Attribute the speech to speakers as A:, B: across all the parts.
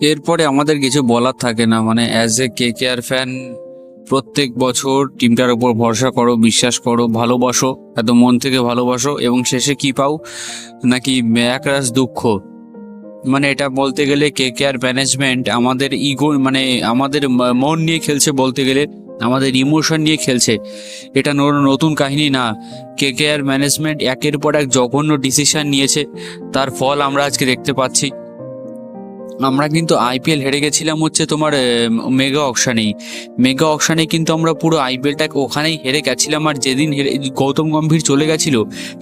A: এরপরে আমাদের কিছু বলার থাকে না। মানে as a K K R fan প্রত্যেক বছর টিমটার উপর ভরসা করো, বিশ্বাস করো, ভালোবাসো, এত মন থেকে ভালোবাসো এবং শেষে কি পাও? নাকি একরাশ দুঃখ? মানে এটা বলতে গেলে কে কে আর ম্যানেজমেন্ট আমাদের ইগো মানে আমাদের মন নিয়ে খেলছে বলতে গেলে, আমাদের ইমোশন নিয়ে খেলছে। এটা নতুন কাহিনী না। কে কে আর ম্যানেজমেন্ট একের পর এক জঘন্য ডিসিশন নিয়েছে। তার ফল আমরা আজকে দেখতে পাচ্ছি। আমরা কিন্তু আইপিএল হেরে গেছিলাম হচ্ছে তোমার মেগা অকশানেই। মেগা অকশানে কিন্তু আমরা পুরো আইপিএলটাকে ওখানেই হেরে গেছিলাম আর যেদিন হেরে, গৌতম গম্ভীর চলে গেছিল,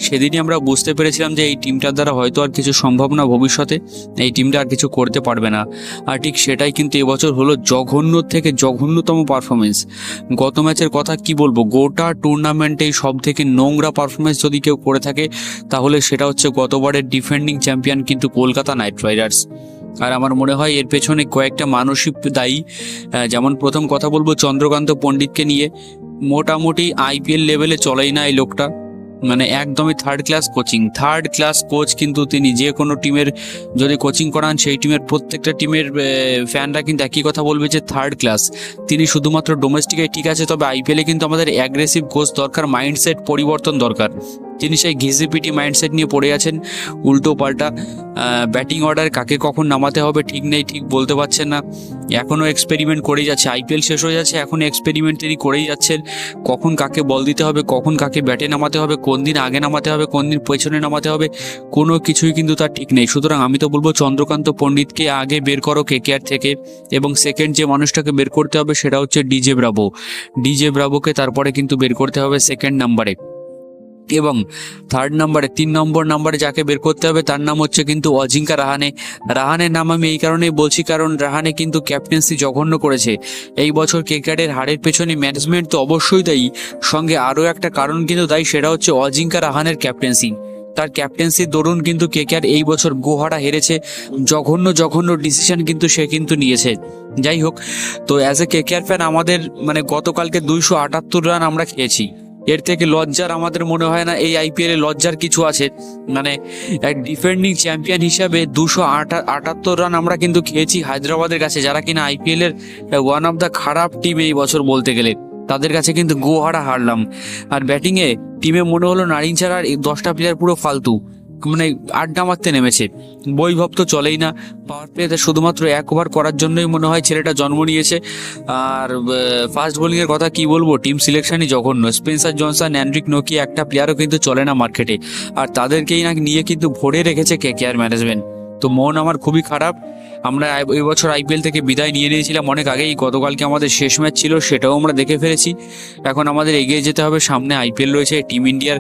A: সেদিনই আমরা বুঝতে পেরেছিলাম যে এই টিমটার দ্বারা হয়তো আর কিছু সম্ভব না ভবিষ্যতে, এই টিমটা আর কিছু করতে পারবে না। আর ঠিক সেটাই কিন্তু এবছর হলো জঘন্য থেকে জঘন্যতম পারফরমেন্স গত ম্যাচের কথা কি বলব, গোটা টুর্নামেন্টেই সব থেকে নোংরা পারফরমেন্স যদি কেউ করে থাকে, তাহলে সেটা হচ্ছে গতবারের ডিফেন্ডিং চ্যাম্পিয়ন কিন্তু কলকাতা নাইট রাইডার্স আর আমার মনে হয় এর পেছনে কয়েকটা মানসিক দায়ী। যেমন প্রথম কথা বলব চন্দ্রকান্ত পণ্ডিতকে নিয়ে। মোটামুটি আইপিএল লেভেলে চলেই না এই লোকটা। মানে একদমই third class coaching third class coach কিন্তু তিনি যে কোনো টিমের যদি কোচিং করান, সেই টিমের প্রত্যেকটা টিমের ফ্যানরা কিন্তু একই কথা বলবে যে থার্ড ক্লাস তিনি শুধুমাত্র ডোমেস্টিকে ঠিক আছে, তবে আইপিএলে কিন্তু আমাদের অ্যাগ্রেসিভ কোচ দরকার মাইন্ডসেট পরিবর্তন দরকার। তিনি সেই ঘিসিপিটি মাইন্ডসেট নিয়ে পড়ে আছেন, উল্টো পাল্টা ব্যাটিং অর্ডার কাকে কখন নামাতে হবে ঠিক নেই, ঠিক বলতে পারছেন না। এখনও এক্সপেরিমেন্ট করেই যাচ্ছে আইপিএল শেষ হয়ে যাচ্ছে, এখন এক্সপেরিমেন্ট তিনি করেই যাচ্ছেন। কখন কাকে বল দিতে হবে, কখন কাকে ব্যাটে নামাতে হবে, কোন দিন আগে নামাতে হবে, কোন দিন পেছনে নামাতে হবে, কোনো কিছুই কিন্তু তার ঠিক নেই। সুতরাং আমি তো বলব, চন্দ্রকান্ত পণ্ডিতকে আগে বের করো কেকেআর থেকে এবং সেকেন্ড যে মানুষটাকে বের করতে হবে সেটা হচ্ছে ডিজে ব্রাভো ডিজে ব্রাভোকে তারপরে কিন্তু বের করতে হবে সেকেন্ড নাম্বারে এবং থার্ড নাম্বারে তিন নম্বর নাম্বারে যাকে বের করতে হবে, তার নাম হচ্ছে কিন্তু অজিঙ্কা রাহানে। রাহানের নাম আমি এই কারণেই বলছি কারণ রাহানে কিন্তু ক্যাপ্টেন্সি জঘন্য করেছে। এই বছর কেকারের হারের পেছনে ম্যানেজমেন্ট তো অবশ্যই দায়ী। সঙ্গে আরও একটা কারণ কিন্তু দায়ী, সেটা হচ্ছে অজিঙ্কা রাহানের ক্যাপ্টেন্সি তার ক্যাপ্টেন্সির দরুন কিন্তু কেকেআর এই বছর গোহারা হেরেছে। জঘন্য জঘন্য ডিসিশন কিন্তু সে কিন্তু নিয়েছে। যাই হোক, তো অ্যাজ এ কেকেআর ফ্যান আমাদের মানে গতকালকে দুইশো আটাত্তর রান আমরা খেয়েছি। এর থেকে লজ্জার আমাদের মনে হয় না এই আইপিএলে লজ্জার কিছু আছে। মানে এক ডিফেন্ডিং চ্যাম্পিয়ন হিসাবে দুশো আটাত্তর রান আমরা কিন্তু খেয়েছি হায়দ্রাবাদের কাছে। যারা কিনা আইপিএল এর ওয়ান অফ দ্য খারাপ টিম এই বছর বলতে গেলে, তাদের কাছে কিন্তু গোহারা হারলাম। আর ব্যাটিংয়ে টিমে মনে হলো নারিন ছাড়া দশটা প্লেয়ার পুরো ফালতু। মানে আড্ডা মারতে নেমেছে। বৈভব তো চলেই না। পাওয়ার প্লেতে শুধুমাত্র এক ওভার করার জন্যই মনে হয় ছেলেটা জন্ম নিয়েছে। আর ফাস্ট বোলিংয়ের কথা কি বলব? টিম সিলেকশনই জঘন্য। স্পেন্সার জনসন অ্যান্ড্রিক নোকি একটা প্লেয়ারও কিন্তু চলে না মার্কেটে আর তাদেরকেই না, নিয়ে কিন্তু ভরে রেখেছে কে কেয়ার ম্যানেজমেন্ট তো মন আমার খুবই খারাপ। আমরা এই বছর আইপিএল থেকে বিদায় নিয়ে নিয়েছিলাম অনেক আগেই। গতকালকে আমাদের শেষ ম্যাচ ছিল, সেটাও আমরা দেখে ফেলেছি। এখন আমাদের এগিয়ে যেতে হবে। সামনে আইপিএল রয়েছে, টিম ইন্ডিয়ার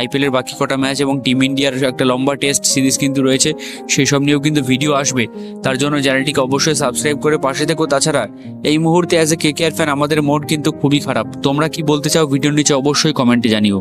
A: আইপিএলের বাকি কটা ম্যাচ এবং টিম ইন্ডিয়ার একটা লম্বা টেস্ট সিরিজ কিন্তু রয়েছে। সেই সব নিয়েও কিন্তু ভিডিও আসবে। তার জন্য চ্যানেলটিকে অবশ্যই সাবস্ক্রাইব করে পাশে থেকো। তাছাড়া এই মুহূর্তে as a K care fan আমাদের মোড কিন্তু খুবই খারাপ। তোমরা কি বলতে চাও? ভিডিওর নিচে অবশ্যই কমেন্টে জানিও।